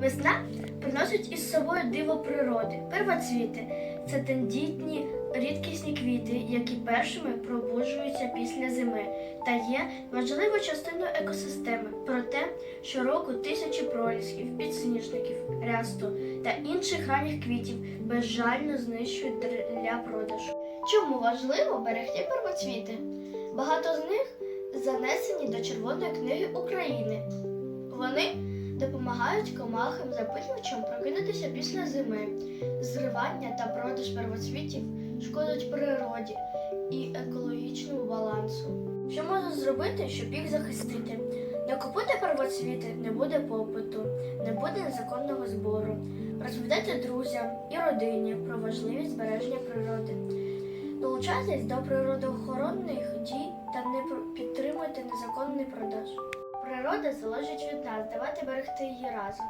Весна приносить із собою диво природи. Первоцвіти це тендітні рідкісні квіти, які першими пробуджуються після зими та є важливою частиною екосистеми. Проте щороку тисячі пролісків, підсніжників, рясту та інших ранніх квітів безжально знищують для продажу. Чому важливо берегти первоцвіти? Багато з них занесені до Червоної книги України. Вони допомагають комахам запитувачам прокинутися після зими. Зривання та продаж первоцвітів шкодять природі і екологічному балансу. Що можна зробити, щоб їх захистити? Не купуйте первоцвіти, не буде попиту, не буде незаконного збору. Розповідайте друзям і родині про важливість збереження природи. Долучайтесь до природоохоронних дій та не підтримуйте незаконний продаж. Природа залежить від нас, давайте берегти її разом.